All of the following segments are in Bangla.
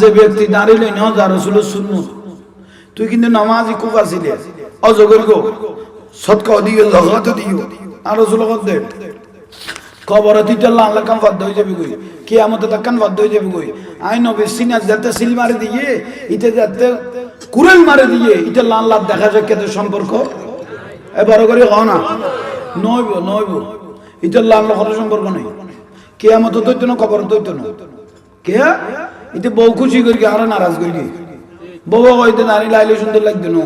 যে ব্যক্তি দাঁড়িয়ে ন, যা রসুলের শূন্য তুই কিন্তু নামাজি খুব আসিলে অজগর গো দিও দিও। আর রসুল কবরে তুই বাধ্য হয়ে যাবি কই? কি তাকান বাধ্য হয়ে যাবি কই? আই নবী, সিনা যাতে সিল দিয়ে, ইতে যাতে কুরেল মারে দিয়ে, ইতে লাল লাভ দেখা যায় কেতে সম্পর্ক। এবার করে হ না। নইব নইব। ইতে লাল লখর সম্পর্ক নেই। কে আমত দৈত্য না, কবর দৈত্য না। কে? ইতে বউ খুশি করি আর নারাজ করি বউ কইতে নারী লাইলে সুন্দর লাগতো না।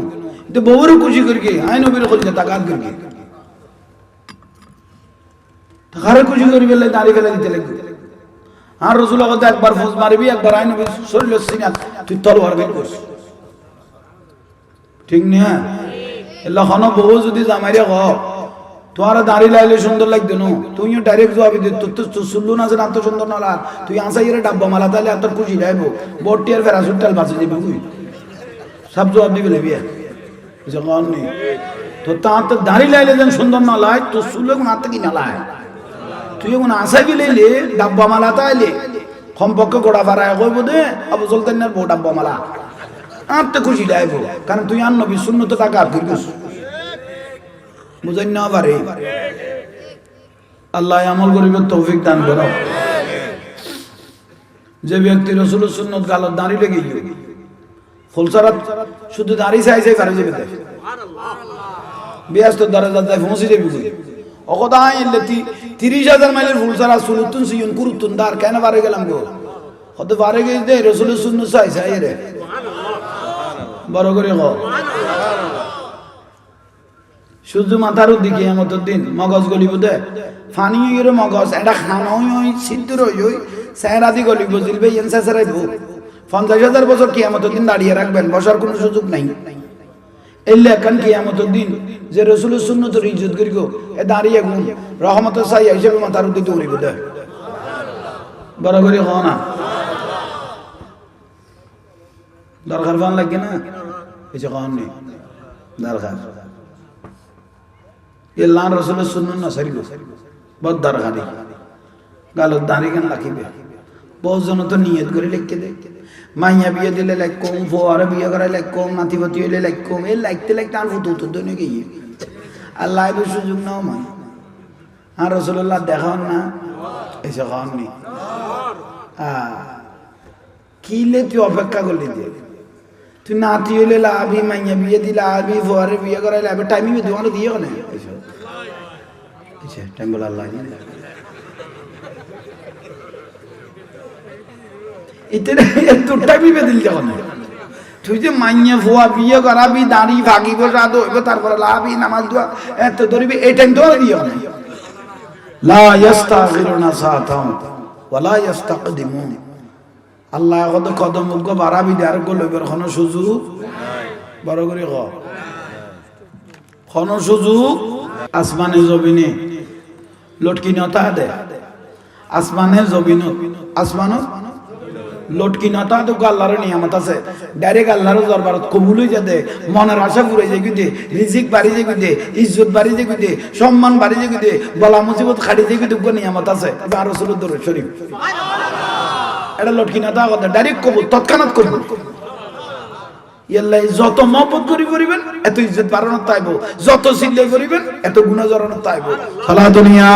ইতে বউরও খুশি করি আই নবীর কইতে তাকাত করি তাকারে খুশি করি বেলে নারী ফেলে দিতে লাগবে। আর রসুল কথা একবার ফোঁস মারবি, একবার আই নবী শরীর সিনা তুই তলোয়ার বের করছিস ঠিক না? লখন বহু যদি জামাইরে হ তোমার দাঁড়ি লাইলে সুন্দর লাগতো নো। তুইও ডাইরেক্ট জবাব দি তোর তো সুল্লু না যে না তো সুন্দর না তুই আসাই এর ডাব্বা মালা তাহলে এত খুশি যাইব বটি আর ফেরা সুট্টাল বাঁচে যাবি বুঝি সব জবাব দিবি লেবি জগন নেই। তো তার তো দাঁড়ি লাইলে যেন সুন্দর না লাই তো সুলে কোন হাতে কি না লাই তুই এখন আসাই লাইলে? ডাব্বা মালা তাইলে? কমপক্ষে গোড়া ফাড়ায় কইব দে, আবু চলতেন না বউ ডাব্বা মালা। আর খুশি যাইব কারণ তুই আর নবী শূন্য তো টাকা আর বুঝাই আল্লাহ আমল করিবে তৌফিক দান করো। যে ব্যক্তি রসুল সুন্নত গালত দাঁড়িয়ে লেগে ফুলসারাত শুধু দাঁড়িয়ে চাই চাই পারে যাবে তাই। বিয়াস তো দরজা যায় পৌঁছে যাবি কই? অকদা এলে তিরিশ হাজার মাইলের ফুলসারা সুলুতুন সিয়ন কুরুতুন দার কেন পারে গেলাম গো? কত পারে গেছে দে রসুলের শূন্য চাই চাই রে। বড় করে ক শুধু মাথার দিকে এমতর দিন, মগজ গলিব দে। ফানি গেলে মগজ এটা খানই ওই সিদ্ধ রই ওই স্যারাদি গলিব, জিলবে এন স্যারাইব পঞ্চাশ হাজার বছর কি এমতর দিন দাঁড়িয়ে রাখবেন, বসার কোনো সুযোগ নাই। এলে এখন কি এমতর দিন, যে রসুলের শূন্য তোর ইজ্জত করিব, এ দাঁড়িয়ে গুণ রহমত সাই হিসেবে মাথার দিকে উড়িব দে। বড় করে হ না? দরকার ফান লাগে না? কিছু কম নেই। দরকার। ইল্লান রসুলের সুন্নুন না সারিব বহুত দরকারি। গালত দাঁড়ি কেন লাখিবে বহু জন তো নিয়ত করে লিখতে দেয় মাইয়া বিয়ে দিলে লাইক কম ফোয়ারে বিয়ে করে লাইক কম, নাতিপতি হইলে লাইক কম এই লাইকতে লাইকতে আর ফুটো উত্তর দৈনিক গিয়ে আর লাইভের সুযোগ নাও মাই আর রসুল্লাহ দেখাও না। এসে খাওয়াননি কিলে তুই অপেক্ষা করলি দিয়ে তুই নাতি হইলে লাভি মাইয়া বিয়ে দিলে আবি ফোয়ারে বিয়ে করাইলে আবার টাইমিং দিয়ে দিয়ে না এসব টাইমই বেদিল যখন তুই যে বিয়ে করাবি দাঁড়ি হইব তারপরে লাভি নামাজ দোয়া এত ধরিবি এই টাইম তো দিয়ে কেন লা ইয়াস্তাগিরুনা সাতাম ওয়ালা ইয়াস্তাকদিমুন আল্লাহ কত কদম উগ্র বাড়াবি দেয়ার গলবের কোনো সুযোগ বড় করে কোনো সুযোগ আসমানে জবিনে লটকি নতা দে। আসমানে জবিন আসমান লটকি নতা তো আল্লাহর নিয়ামত আছে। ডাইরেক্ট আল্লাহর দরবারত কবুল হয়ে যাতে মনের আশা পুরে যায় কিন্তু রিজিক বাড়ি যায় কিন্তু ইজ্জত বাড়ি যায় কিন্তু সম্মান বাড়ি যায় কিন্তু বলা মুসিবত খাড়ি যায় কিন্তু নিয়ামত আছে। আর রসুলের দর শরীফ। এটা লটকি না দেওয়া কথা ডাইরেক্ট কবুল তৎক্ষণাৎ করব যত মহব্বত করি করিবেন, এত ইজ্জত বাড়ানোর তাইব। যত সিল্লাই করিবেন, এত গুণা জড়ানোর তাইব। দুনিয়া।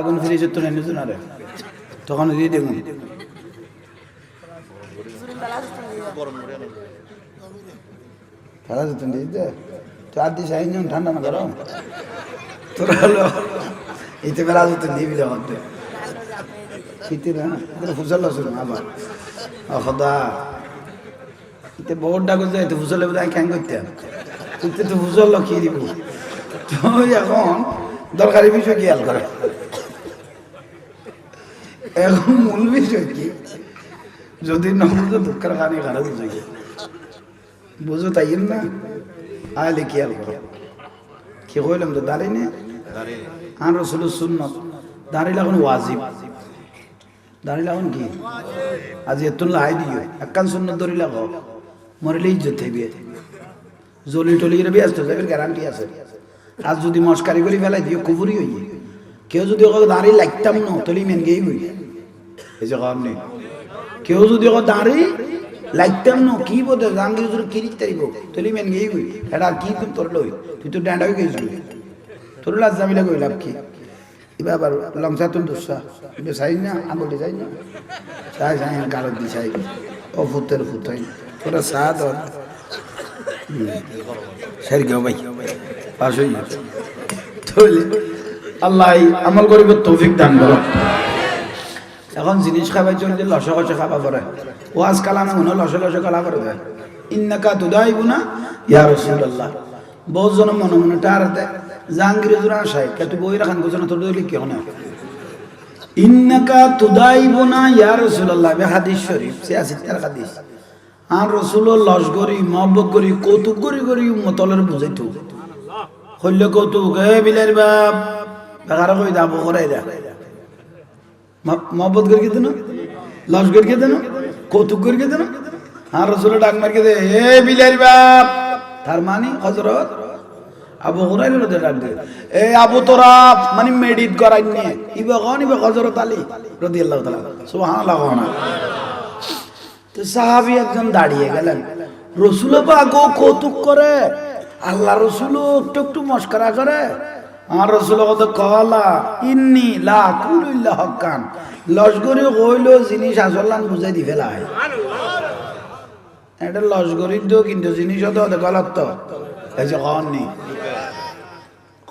আগুন ফিরে যেত না না রে তখন দিয়ে দেখুন ফেলা যেত দিতে চার দিস, আইন ঠান্ডা না তোরা হলো এইতে বেলা যেত দিবি যখন শীতের হ্যাঁ ফুসল আসুন আবার। খদা। ইতে বহুত ডাকত যায় তো ফুসলে বোধহয় ক্যাং করতে তুই তো ফুসল লক্ষিয়ে দিব। তুই এখন দরকারি বিষয় খেয়াল করে। এখন মূল বিষয় কি? যদি না বুঝো, দুঃখের কানে খারাপ বুঝে গিয়ে বুঝো তাই না? আলে খেয়াল করো। কি কইলাম তো দাঁড়ি নে আর রসুল সুন্নত। দাঁড়িয়ে এখন ওয়াজিব। দাঁড়িয়ে এখন কি? আজ এত লাই দিও। একখান সুন্নত ধরি লাগ মরিলে ইজ্জত থাকবে জলি টলি ব্যস্ত যাবে গ্যারান্টি আছে। আজ যদি মস্কারি করে ফেলাই দিও কুপুরি হইয়ে। কেউ যদি দাঁড়িয়ে লাগতাম না তাহলে মেন গেই হই এই যে কারণে কেউ যদি দাঁড়িয়ে লাগতাম না, কি বোধ জাহাঙ্গীর যদি কিরিত তারিব তাহলে মেন গেই হই এটা কি তুমি তোর লই? তুই তো ড্যান্ড হয়ে তোর লাজ জামিলা লাভ কি? এবার আবার দুসা চাই না আঙুলি চাই না। চাই চাই গালত দি চাই ও ফুতের ফুতাই তোরা চা ধর। সারি গেও ভাই। পাশ হয়ে আল্লাহ আমল করিব তৌফিক দান করো। এখন জিনিস খাবার জন্য লসে কষে খাবা পরে। ও আজকাল আমি মনে লসে লসে কলা করে দেয়। ইন্নাকা তুদাইবু না ইয়া রাসূলুল্লাহ। বহুত জন মনে মনে টার দেয়। জাহাঙ্গীর জোড়া আসায়, কে তুই বই রাখান কোথাও তোর দইলি কেউ না ইন্নাকা তুদাইবু না ইয়া রাসূলুল্লাহ বে হাদিস শরীফ, সে আছে তার হাদিস। আর রসুল লস মহব্বত করি কৌতুক করি করি মতলের হইল কৌতুক, এ বিলার বাপ, বেকার কই করাই দা মহব্বত করি কেতেন? লস কেতেন? কৌতুক করি কেতেন? আর রসুল ডাক মার কেতে এ বিলার বাপ। তার মানে হজরত আবু হুরাইর রদে ডাক দে এ আবু তোরা মানে মেডিট করাই নিয়ে ইবে কন ইবে হজরত আলী রাদিয়াল্লাহু তাআলা সুবহানাল্লাহ তো সাহাবি একজন দাঁড়িয়ে গেলেন। রসুল পাগো কৌতুক করে আল্লাহ রসুল একটু একটু মস্করা করে, আর রসুল কত কলা, ইন্নি লা কুলুল্লা হকান লস্করি কইল জিনিস আসলান বুঝাই দি ফেলাই এটা লস্করি তো কিন্তু জিনিস তো গলত তো। এই যে কননি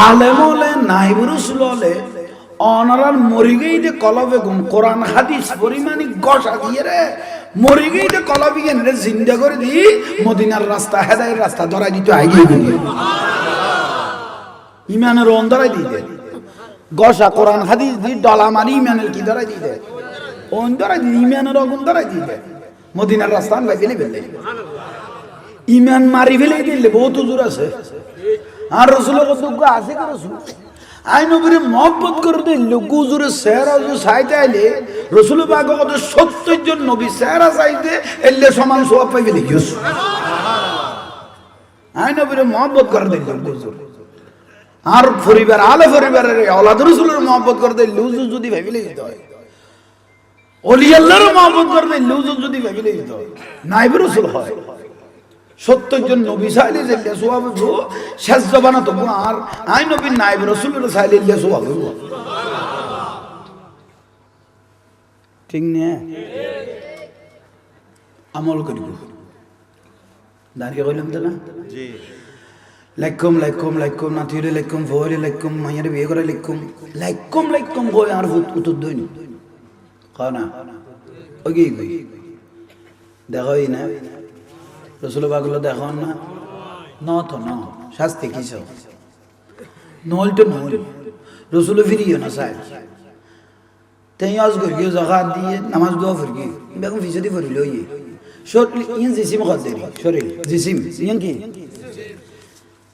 আলেম হলে নাইবুরুসুল হলে অনারার মরি গেইতে কলবে গুণ কোরআন, হাদিস পরিমাণি গসা দিয়ে রে মরি গেইতে কলবে গেন রে, জিন্দা করে দি, মদিনার রাস্তা, হেদায়ের রাস্তা ধরাই দিতে আগে গিয়ে ইমানের অন ধরাই দিতে। গসা কোরআন, হাদিস দি ডলা মারি ইমানের কি ধরাই দিতে? অন ধরাই দিতে, ইমানের অগুন ধরাই দিতে। মদিনার রাস্তা আনবাই ফেলে ইমান মারি ফেলে দিলে বহুত জোর আছে। আর রসুলের যোগ্য আছে কি রসুল? আই নবীরে মহব্বত করে দিল গুজুরে সেহরা যে সাইতে আইলে রসুল বাগ কত সত্তর জন নবী সেহরা চাইতে এলে সমান সোয়াব পাইবে দেখিস আই নবীরে মহব্বত করে দিল গুজুর আর পরিবার, আলে পরিবারের আলাদ রসুলের মহব্বত করে দিল লুজু যদি ভাবিলে দিতে হয়। অলি আল্লাহর মহব্বত করে দিল লুজু যদি ভাবিলে দিতে হয়। নাইব রসুল হয়। সত্তর জন নবী চাইলে যে সোয়াব শেষ জবানা তবু আর আই নবী নাইব রসুলের চাইলে সোয়াব ঠিক নে আমল করিব দাঁড়িয়ে কইলাম তো না লাইকুম লাইকুম লাইকুম নাতিরে লাইকুম ফোরে লাইকুম মাইয়ারে বিয়ে করে লাইকুম লাইকুম লাইকুম কই আর উত্তর দইনি খাও না ওই কি কই দেখোই না রসুল বাগুলো দেখো না? ন তো, ন। শাস্তি কিস? নল তো নল। রসুল ফিরিও না সাহেব। তাই আজ করি গিয়ে জখাত দিয়ে নামাজ দোয়া ফির গিয়ে বেগম ফিসদি ফরিল ইয়ে শরীর ইয়ান জিসিম খদ্দেরি শরীর। জিসিম ইয়ান কি?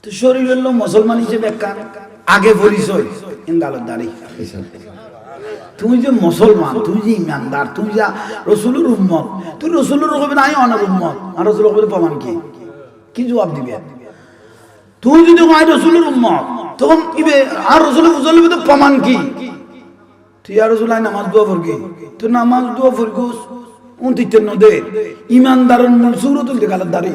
তো শরীর হলো মুসলমান হিসেবে একটা আগে পরিচয় ইন গালত দাঁড়ি তুমি যে মুসলমান তুমি যে ইমানদার তুমি যা রসুলের উম্মত, তুই রসুলের হবে না অনার উম্মত। আর রসুল হবে প্রমাণ কি? কি জবাব দিবে? তুই যদি হয় রসুলের উম্মত, তখন ইবে আর রসুলের বুঝল তো প্রমাণ কি? তুই আর রসুল আই নামাজ দোয়া ফরগি তুই নামাজ দোয়া ফরগুস উনতিতে নদে ইমানদারের মূল সুরতুল দেখালার দাঁড়ি।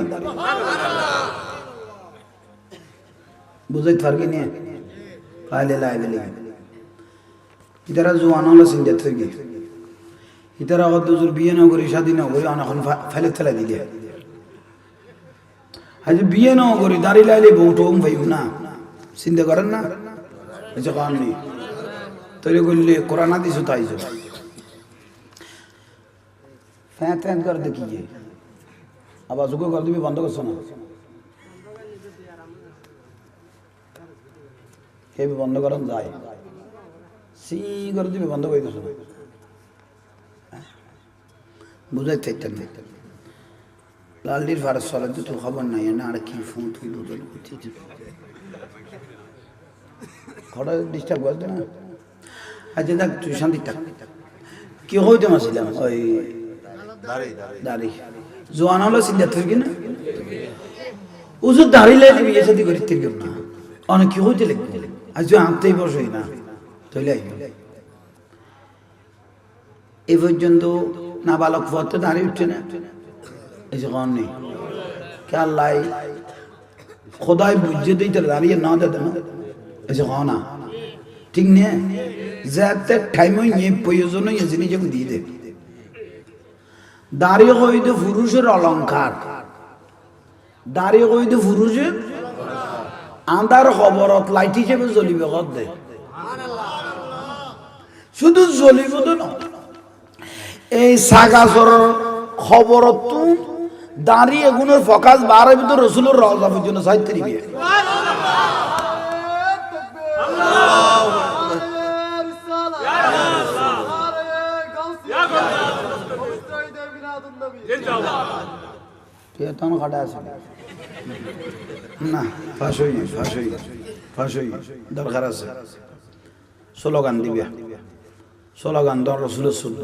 বুঝাইতে পারবি নিয়ে কাইলে লাইবে লেগে ইতারা জোয়ান হলো সিন্ডিয়াত থেকে। ইতারা অত জোর বিয়ে না করি স্বাধীন করি অনেকক্ষণ ফেলে ফেলে দিলে। আজ বিয়ে না করি দাঁড়িয়ে লাইলে বউটো ভাইব না। চিন্তা করেন না? এই কারণ নেই তৈরি করলে কোরআনা দিছো তাইছো ফ্যাঁ ফ্যান করে দেখি আবার যোগ্য করে দিবি, বন্ধ করছ না? বন্ধ করেন, যায়। করে দিবে বন্ধ করে দিস বুঝাই থাকতেন লালডির ফারাস চলে তো তোর খবর নাই না আর কি ফোন তুই বুঝল ঘরে ডিস্টার্ব করতে না। আচ্ছা দেখ তুই শান্তি থাক। কি হইতে মাসিলাম ওই দাড়ি জোয়ান হলো সিদ্ধা তুই না? উজুর দাঁড়িয়ে সাথে করি তিন না। অনেক কি হইতে লিখবে আজ তুই আনতেই বসই না। আইব এই পর্যন্ত না বালক পথে দাঁড়িয়ে উঠছে না। এই যে নেই। কে আল্লাহ খোদাই বুঝে দিই তার দাঁড়িয়ে না না। এই যে না। ঠিক নে? যাতে টাইম নিয়ে প্রয়োজন হয়েছে নিজেকে দিয়ে দে দাঁড়িয়ে হইতে পুরুষের অলঙ্কার দাঁড়িয়ে কইতে ফুরুজে আন্ধার খবরত লাইট হিসেবে জ্বলিবে কত দে শুধু জ্বলিব তো না এই সাগাসরের খবরত তো দাঁড়িয়ে গুণের ফকাস বাড়ার ভিতর রসুলের রওজা পর্যন্ত সাহিত্য দিবে কেতন খাটা আছে না, ফাঁস হই ফাঁস হই ফাঁস হই দরকার আছে। স্লোগান দিবে। স্লোগান দর রসুলের শুদ্ধ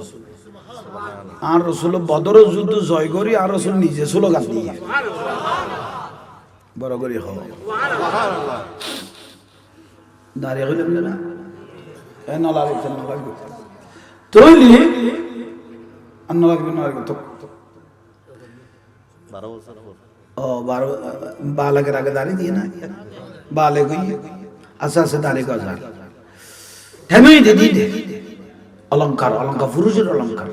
আর রসুল বদর যুদ্ধ জয় করি আর রসুল নিজে স্লোগান দিয়ে। বড় করি হ। দাঁড়িয়ে গেলাম না? নলা লাগছে না লাগবে। তৈলি আর না লাগবে না লাগবে তো ও বারো বালকের আগে দাঁড়িয়ে দিয়ে না? বালে গই আস্তে আস্তে দাঁড়িয়ে গজা থেমে দে দিয়ে অলঙ্কার অলঙ্কার পুরুষের অলঙ্কার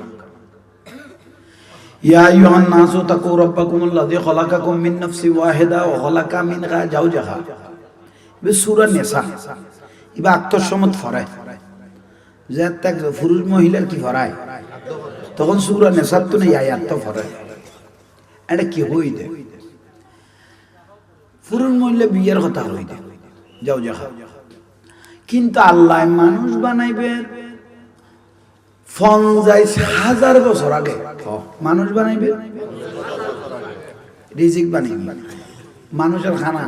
ইয়া আইয়ুহান নাসু তাকু রাব্বাকুম আল্লাযী খালাকাকুম মিন নাফসিন ওয়াহিদা ওয়া খালাকা মিনহা যাওজাহা। বি সূরা নিসা। ইবা আক্তর ফরায়। যে তাক পুরুষ মহিলার কি ফরায়? তখন সূরা নিসা তো নেই, আয়াত তো ফরায়। এটা কি হই দে? পুরুষ মহিলা বিয়ের কথা হই দে, যাওজাহা। কিন্তু আল্লাহ মানুষ বানাইবে পঞ্চাশ হাজার বছর আগে। মানুষ বানাইবে? রিজিক বানাইবে। মানুষের খানা।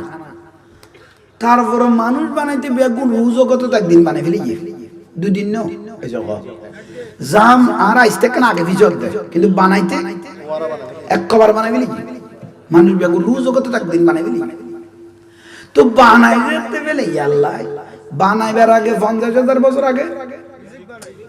তারপরে মানুষ বানাইতে বেগুন রুজগত তো একদিন বানাই ফেলি গিয়ে। দুদিন ন? জাম আর আইসতে কেন আগে ভিজত দেয়। কিন্তু বানাইতে এক কবার বানাই ফেলি মানুষ বেগুন রুজগত তো একদিন বানাই ফেলি তো বানাইতে ফেলে আল্লাহ বানাইবার আগে পঞ্চাশ হাজার বছর আগে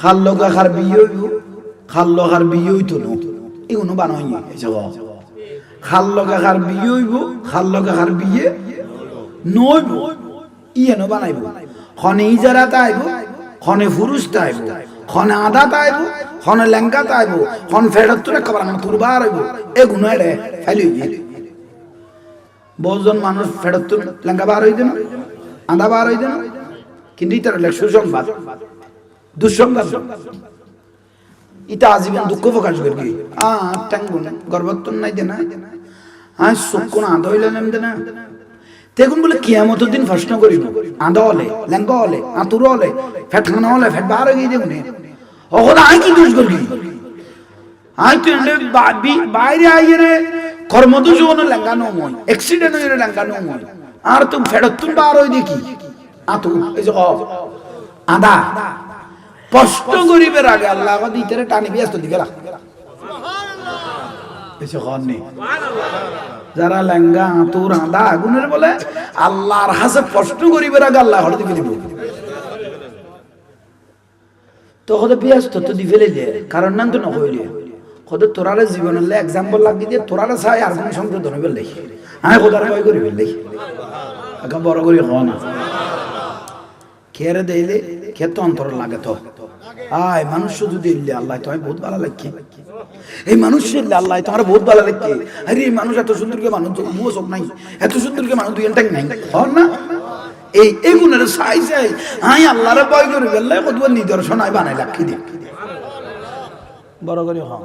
খাল্লো খার বিয়ে খাল্লো খার বিয়ে হইতো না। এগুলো বানাই এসব খাল্লো খার বিয়ে হইব, খাল্লো খার বিয়ে নইব। ইয়েন বানাইব। খনে ইজারা তাইব খনে ফুরুষ তাইব, খনে আদা তাইব, খনে লেঙ্গা তাইব, খন ফেরত তুলে খাবার আমার তুর বার হইব এগুলো এড়ে ফেলি বহুজন মানুষ ফেরত লেঙ্গা বার হইতে না, আদা বার হইতে না। কিন্তু ইতার সুসংবাদ দুঃসংবাদ। ইটা আজীবন দুঃখ প্রকাশ করি আ টাঙ্গুন গর্ভত্তন নাই দেনা। আ সুকুন আদা হইলে নেম দেনা। তেগুন বলে কিয়ামত দিন প্রশ্ন করিব। আদা হলে লেঙ্গ হলে, আতুর হলে ফেট খানা হলে, ফেট বার হয়ে দেখুন ওখানে আই কি দোষ করি আই তো বাইরে আইয়ে রে কর্মদোষ হনো লেঙ্গা নো মই অ্যাক্সিডেন্ট হয়ে লেঙ্গা নো মই। আর তুমি ফেরত তুমি বার হয়ে দেখি। আতু এই যে আদা স্পষ্ট গরিবের আগে আল্লাহ আমাদের ইতারে টানি না। এসে নেই যারা লেঙ্গা, আতুর, আদা আগুনের বলে, আল্লাহর হাসে স্পষ্ট গরিবের আগে আল্লাহ হরে দিবে তো হতে ব্যস্ত তো লে কারণ নাম তো নহইলে হতে তোরারে জীবনের এক্সাম্পল লাগি দিয়ে তোরারে চাই আর কোন সংশোধন হইবে লেখি আমি খোদার ভয় লেখি এখন বড় করি হওয়া না। দেইলে? খেত অন্তর লাগে তো। আয় মানুষ যদি আল্লাহ তোমায় বহুত ভালো লাগছে এই মানুষ আল্লাহ তোমার বহুত ভালো লাগছে আরে, এই মানুষ এত সুন্দর কে মানুষ মুও সব নাই। এত সুন্দর কে মানুষ দুই টাক নাই। হর না? এই এগুনের সাই সাই আই আল্লাহরে ভয় করে গেলে কতবার নিদর্শন আই বানাই লাক্ষি দিয়ে বড় করে হ্যাঁ